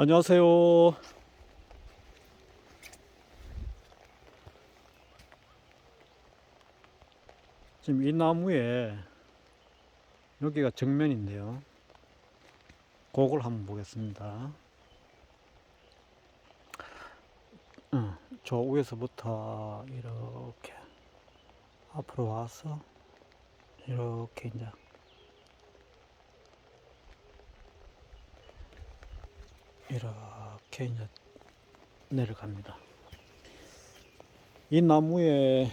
안녕하세요. 지금 이 나무에 여기가 정면인데요. 그걸 한번 보겠습니다. 응, 저 위에서부터 이렇게 앞으로 와서 이렇게 이제 이렇게 이제 내려갑니다. 이 나무의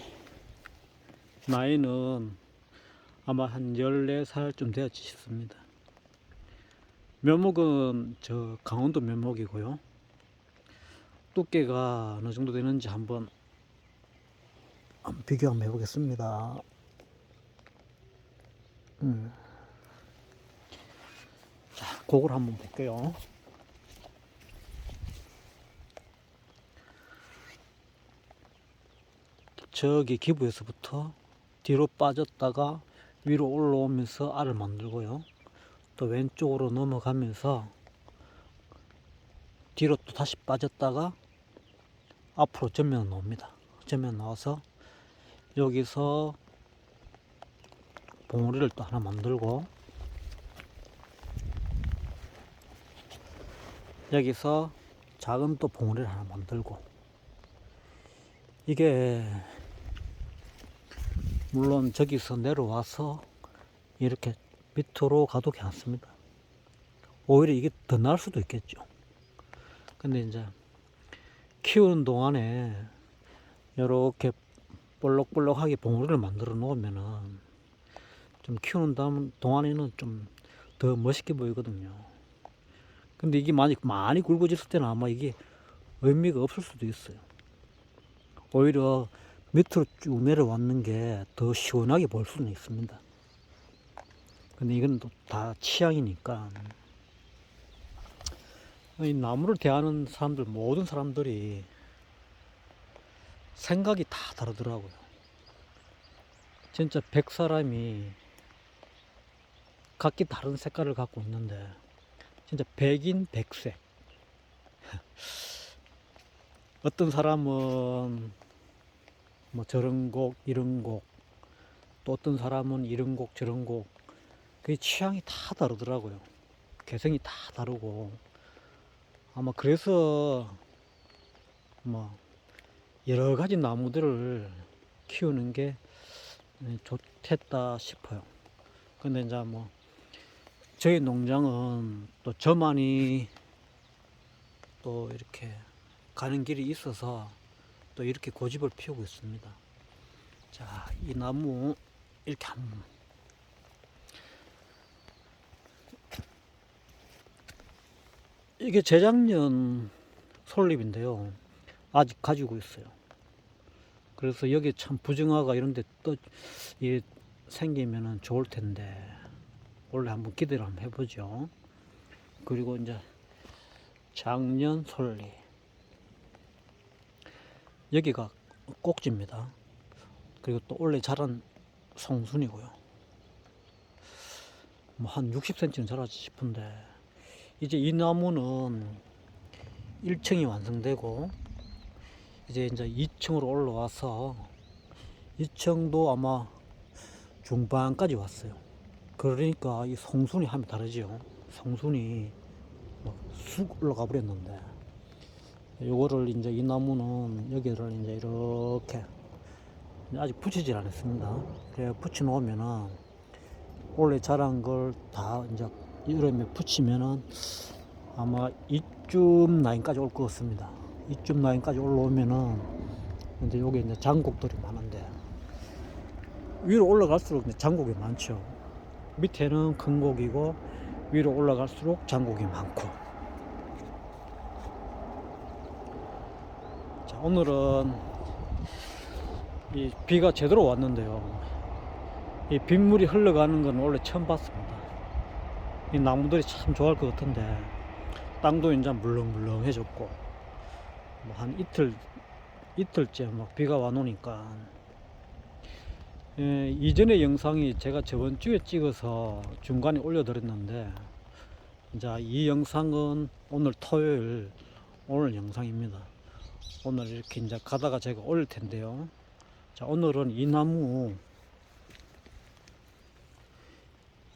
나이는 아마 한 14살쯤 되었지 싶습니다. 묘목은 저 강원도 묘목이고요. 두께가 어느 정도 되는지 한번 한번 비교 한번 해보겠습니다. 음. 자, 그걸 한번 볼게요. 저기 기부에서부터 뒤로 빠졌다가 위로 올라오면서 알을 만들고요. 또 왼쪽으로 넘어가면서 뒤로 또 다시 빠졌다가 앞으로 전면 나옵니다. 전면 나와서 여기서 봉우리를 또 하나 만들고 여기서 작은 또 봉우리를 하나 만들고 이게 물론 저기서 내려와서 이렇게 밑으로 가도 괜찮습니다. 오히려 이게 더 나을 수도 있겠죠. 근데 이제 키우는 동안에 이렇게 볼록볼록하게 봉우리를 만들어 놓으면은 좀 키우는 다음 동안에는 좀 더 멋있게 보이거든요. 근데 이게 많이 많이 굵어졌을 때는 아마 이게 의미가 없을 수도 있어요. 오히려 밑으로 쭉 내려왔는 게 더 시원하게 보일 수는 있습니다. 근데 이건 또 다 취향이니까. 이 나무를 대하는 사람들, 모든 사람들이 생각이 다 다르더라고요. 진짜 백 사람이 각기 다른 색깔을 갖고 있는데, 진짜 백인 백색. 어떤 사람은 뭐 저런 곡, 이런 곡, 또 어떤 사람은 이런 곡, 저런 곡, 그 취향이 다 다르더라고요. 개성이 다 다르고, 아마 그래서 뭐 여러 가지 나무들을 키우는 게 좋겠다 싶어요. 근데 이제 뭐 저희 농장은 또 저만이 또 이렇게 가는 길이 있어서 또 이렇게 고집을 피우고 있습니다. 자, 이 나무 이렇게 한번 이게 재작년 솔잎인데요. 아직 가지고 있어요. 그래서 여기 참 부정화가 이런데 또 이 생기면은 좋을 텐데 원래 한번 기대를 한번 해보죠. 그리고 이제 작년 솔잎 여기가 꼭지입니다. 그리고 또 원래 자란 송순이고요. 뭐 한 60cm는 자라지 싶은데 이제 이 나무는 1층이 완성되고 이제 이제 2층으로 올라와서 2층도 아마 중반까지 왔어요. 그러니까 이 송순이 하면 다르죠. 송순이 막쑥 올라가 버렸는데 요거를 이제 이 나무는 여기를 이제 이렇게 아직 붙이질 않았습니다. 그래 붙여 놓으면은 원래 자란 걸 다 이제 여름에 붙이면은 아마 이쯤 라인까지 올 것 같습니다. 이쯤 라인까지 올라오면은 근데 여기 이제 장곡들이 많은데 위로 올라갈수록 이제 장곡이 많죠. 밑에는 큰 곡이고 위로 올라갈수록 장곡이 많고 오늘은 이 비가 제대로 왔는데요. 이 빗물이 흘러가는 건 원래 처음 봤습니다. 이 나무들이 참 좋아할 것 같은데 땅도 이제 물렁물렁해졌고 뭐 한 이틀 이틀째 막 비가 와 놓으니까 예, 이전의 영상이 제가 저번 주에 찍어서 중간에 올려드렸는데 자, 이 영상은 오늘 토요일 오늘 영상입니다. 오늘 이렇게 이제 가다가 제가 올릴 텐데요. 자, 오늘은 이 나무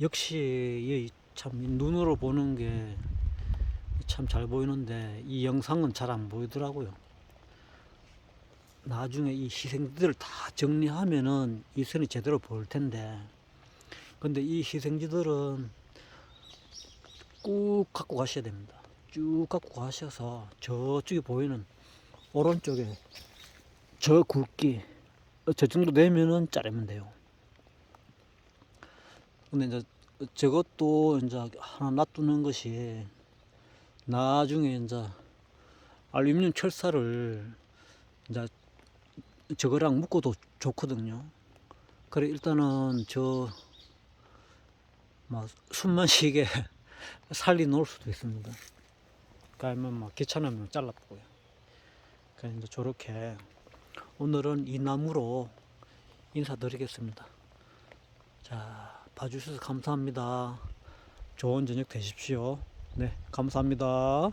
역시 이참 눈으로 보는 게 참 잘 보이는데 이 영상은 잘 안 보이더라고요. 나중에 이 희생지들을 다 정리하면은 이 선이 제대로 보일 텐데 근데 이 희생지들은 꾹 갖고 가셔야 됩니다. 쭉 갖고 가셔서 저쪽에 보이는 오른쪽에 저 굵기 어, 저 정도 되면은 자르면 돼요. 근데 이제 저것도 이제 하나 놔두는 것이 나중에 이제 알루미늄 철사를 이제 저거랑 묶어도 좋거든요. 그래 일단은 저 막 숨만 쉬게 살리 놓을 수도 있습니다. 그러면 막 귀찮으면 잘라보고요. 그래서 이제 저렇게 오늘은 이 나무로 인사드리겠습니다. 자, 봐주셔서 감사합니다. 좋은 저녁 되십시오. 네, 감사합니다.